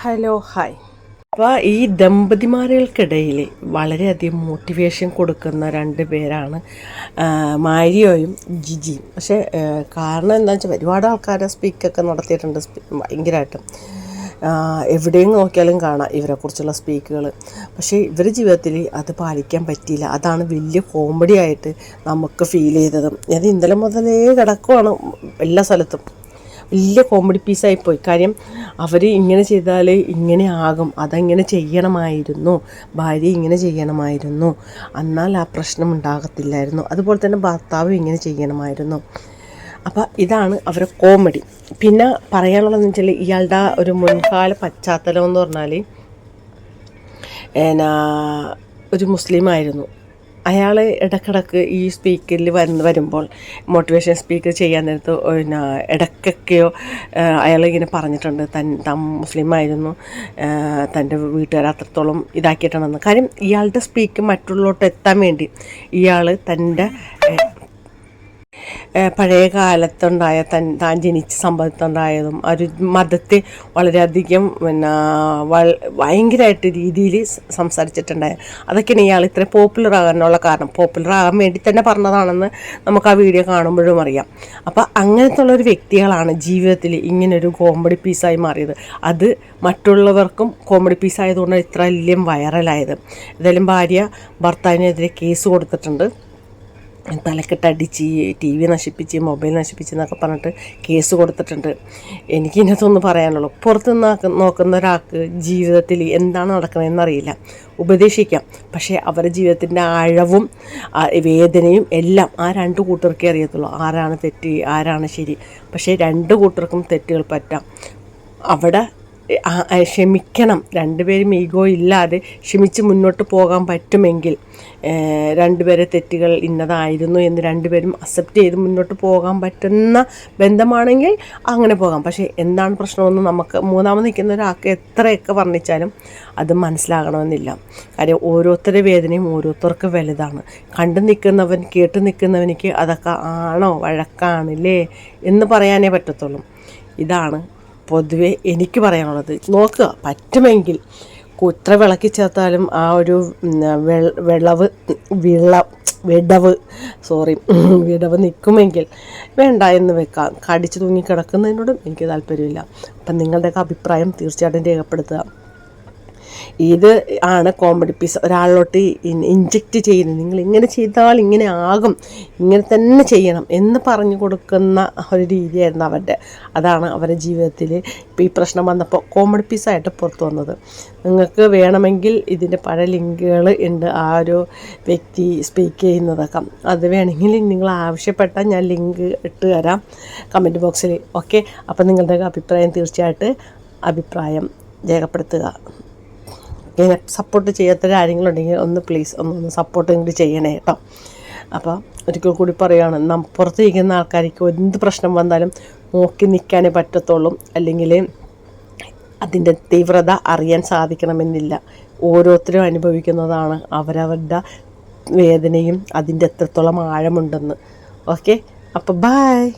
Hello hi. അപ്പോൾ ഈ ദമ്പതിമാരുകൾക്കിടയിൽ വളരെയധികം മോട്ടിവേഷൻ കൊടുക്കുന്ന രണ്ട് പേരാണ് മാരിയോയും ജിജിയും. പക്ഷേ കാരണം എന്താണെന്ന് വെച്ചാൽ ഒരുപാട് ആൾക്കാരെ സ്പീക്കൊക്കെ നടത്തിയിട്ടുണ്ട് ഭയങ്കരമായിട്ടും എവിടെയും നോക്കിയാലും കാണാം ഇവരെക്കുറിച്ചുള്ള സ്പീക്കുകൾ പക്ഷേ ഇവരുടെ ജീവിതത്തിൽ അത് പാലിക്കാൻ പറ്റിയില്ല. അതാണ് വലിയ കോമഡി ആയിട്ട് നമുക്ക് ഫീൽ ചെയ്തത്. അത് ഇന്നലെ മുതലേ കിടക്കുവാണ് എല്ലാ സ്ഥലത്തും. വലിയ കോമഡി പീസായിപ്പോയി കാര്യം അവർ ഇങ്ങനെ ചെയ്താൽ ഇങ്ങനെ ആകും. അതങ്ങനെ ചെയ്യണമായിരുന്നു. ഭാര്യ ഇങ്ങനെ ചെയ്യണമായിരുന്നു. എന്നാൽ ആ പ്രശ്നം ഉണ്ടാകത്തില്ലായിരുന്നു. അതുപോലെ തന്നെ ഭർത്താവ് ഇങ്ങനെ ചെയ്യണമായിരുന്നു. അപ്പോൾ ഇതാണ് അവരുടെ കോമഡി പിന്നെ പറയാനുള്ളതെന്ന് വെച്ചാൽ ഇയാളുടെ ഒരു മുൻകാല പശ്ചാത്തലം എന്ന് പറഞ്ഞാൽ എന്നാ ഒരു മുസ്ലിമായിരുന്നു. അയാൾ ഇടക്കിടക്ക് ഈ സ്പീക്കറിൽ വരുന്ന വരുമ്പോൾ മോട്ടിവേഷൻ സ്പീക്ക് ചെയ്യാൻ നേരത്ത് പിന്നെ ഇടയ്ക്കൊക്കെയോ അയാൾ ഇങ്ങനെ പറഞ്ഞിട്ടുണ്ട് തൻ താൻ മുസ്ലിമായിരുന്നു തന്റെ വീട്ടുകാർ അത്രത്തോളം ഇതാക്കിയിട്ടാണെന്ന് കാര്യം ഇയാളുടെ സ്പീക്ക് മറ്റുള്ളോട്ട് എത്താൻ വേണ്ടി ഇയാൾ തന്റെ പഴയ കാലത്തുണ്ടായ തൻ താൻ ജനിച്ച സംഭവത്തുണ്ടായതും ആ ഒരു മതത്തെ വളരെയധികം പിന്നെ ഭയങ്കരമായിട്ട് രീതിയിൽ സംസാരിച്ചിട്ടുണ്ടായ അതൊക്കെയാണ് ഇയാൾ ഇത്ര പോപ്പുലർ ആകാനുള്ള കാരണം. പോപ്പുലർ ആകാൻ വേണ്ടി തന്നെ പറഞ്ഞതാണെന്ന് നമുക്ക് ആ വീഡിയോ കാണുമ്പോഴും അറിയാം. അപ്പോൾ അങ്ങനത്തെ ഉള്ളൊരു വ്യക്തികളാണ് ജീവിതത്തിൽ ഇങ്ങനൊരു കോമഡി പീസായി മാറിയത്. അത് മറ്റുള്ളവർക്കും കോമഡി പീസ് പീസായതുകൊണ്ട് ഇത്ര വലിയ വൈറലായത് ഏതായാലും ഭാര്യ ഭർത്താവിനെതിരെ കേസ് കൊടുത്തിട്ടുണ്ട്. തലക്കെട്ടടിച്ച് ടി വി നശിപ്പിച്ച് മൊബൈൽ നശിപ്പിച്ച് എന്നൊക്കെ പറഞ്ഞിട്ട് കേസ് കൊടുത്തിട്ടുണ്ട്. എനിക്ക് ഇതിനകത്തൊന്ന് പറയാനുള്ളൂ. പുറത്ത് നോക്കുന്ന ഒരാൾക്ക് ജീവിതത്തിൽ എന്താണ് നടക്കുന്നതെന്നറിയില്ല. ഉപദേശിക്കാം. പക്ഷേ അവരുടെ ജീവിതത്തിന്റെ ആഴവും വേദനയും എല്ലാം ആ രണ്ട് കൂട്ടർക്കേ അറിയത്തുള്ളൂ. ആരാണ് തെറ്റ് ആരാണ് ശരി. പക്ഷേ രണ്ട് കൂട്ടർക്കും തെറ്റുകൾ പറ്റാം. അവിടെ ക്ഷമിക്കണം. രണ്ടുപേരും ഈഗോ ഇല്ലാതെ ക്ഷമിച്ച് മുന്നോട്ട് പോകാൻ പറ്റുമെങ്കിൽ രണ്ടുപേരെ തെറ്റുകൾ ഇന്നതായിരുന്നു എന്ന് രണ്ടുപേരും അക്സെപ്റ്റ് ചെയ്ത് മുന്നോട്ട് പോകാൻ പറ്റുന്ന ബന്ധമാണെങ്കിൽ അങ്ങനെ പോകാം. പക്ഷേ എന്താണ് പ്രശ്നമെന്ന് നമുക്ക് മൂന്നാമത് നിൽക്കുന്ന ഒരാൾക്ക് എത്രയൊക്കെ വർണിച്ചാലും അത് മനസ്സിലാകണമെന്നില്ല. കാര്യം ഓരോരുത്തരുടെ വേദനയും ഓരോരുത്തർക്ക് വലുതാണ്. കണ്ടു നിൽക്കുന്നവൻ കേട്ട് നിൽക്കുന്നവനിക്ക് അതൊക്കെ ആണോ വഴക്കാണില്ലേ എന്ന് പറയാനേ പറ്റത്തുള്ളൂ. ഇതാണ് പൊതുവെ എനിക്ക് പറയാനുള്ളത് നോക്കുക പറ്റുമെങ്കിൽ കുത്ര വിളക്കി ചേർത്താലും ആ ഒരു വിളവ് വിള വിടവ് സോറി വിടവ് നിൽക്കുമെങ്കിൽ വേണ്ട എന്ന് വെക്കാം. കടിച്ചു തൂങ്ങി കിടക്കുന്നതിനോടും എനിക്ക് താല്പര്യമില്ല. അപ്പം നിങ്ങളുടെയൊക്കെ അഭിപ്രായം തീർച്ചയായിട്ടും രേഖപ്പെടുത്തുക. ഇത് ആണ് കോമഡി പീസ് ഒരാളിലോട്ട് ഇഞ്ചക്റ്റ് ചെയ്യുന്നത്. നിങ്ങൾ ഇങ്ങനെ ചെയ്താൽ ഇങ്ങനെ ആകും. ഇങ്ങനെ തന്നെ ചെയ്യണം എന്ന് പറഞ്ഞു കൊടുക്കുന്ന ഒരു രീതിയായിരുന്നു അവരുടെ. അതാണ് അവരുടെ ജീവിതത്തിൽ ഇപ്പോൾ ഈ പ്രശ്നം വന്നപ്പോൾ കോമഡി പീസായിട്ട് പുറത്തു വന്നത്. നിങ്ങൾക്ക് വേണമെങ്കിൽ ഇതിന്റെ പല ലിങ്കുകൾ ഉണ്ട്. ആ ഒരു വ്യക്തി സ്പീക്ക് ചെയ്യുന്നതൊക്കെ. അത് വേണമെങ്കിൽ നിങ്ങൾ ആവശ്യപ്പെട്ടാൽ ഞാൻ ലിങ്ക് ഇട്ട് തരാം കമന്റ് ബോക്സിൽ ഓക്കെ അപ്പോൾ നിങ്ങളുടെ അഭിപ്രായം തീർച്ചയായിട്ടും അഭിപ്രായം രേഖപ്പെടുത്തുക. ഇങ്ങനെ സപ്പോർട്ട് ചെയ്യാത്ത ആരെങ്കിലും ഉണ്ടെങ്കിൽ ഒന്ന് പ്ലീസ് ഒന്ന് ഒന്ന് സപ്പോർട്ട് ഇങ്ങോട്ട് ചെയ്യണേ കേട്ടോ അപ്പോൾ ഒരിക്കൽ കൂടി പറയുകയാണ് നം പുറത്തിരിക്കുന്ന ആൾക്കാർക്ക് എന്ത് പ്രശ്നം വന്നാലും നോക്കി നിൽക്കാനേ പറ്റത്തുള്ളൂ. അല്ലെങ്കിൽ അതിന്റെ തീവ്രത അറിയാൻ സാധിക്കണമെന്നില്ല. ഓരോരുത്തരും അനുഭവിക്കുന്നതാണ് അവരവരുടെ വേദനയും അതിന്റെ എത്രത്തോളം ആഴമുണ്ടെന്ന്. ഓക്കെ അപ്പോൾ ബായ്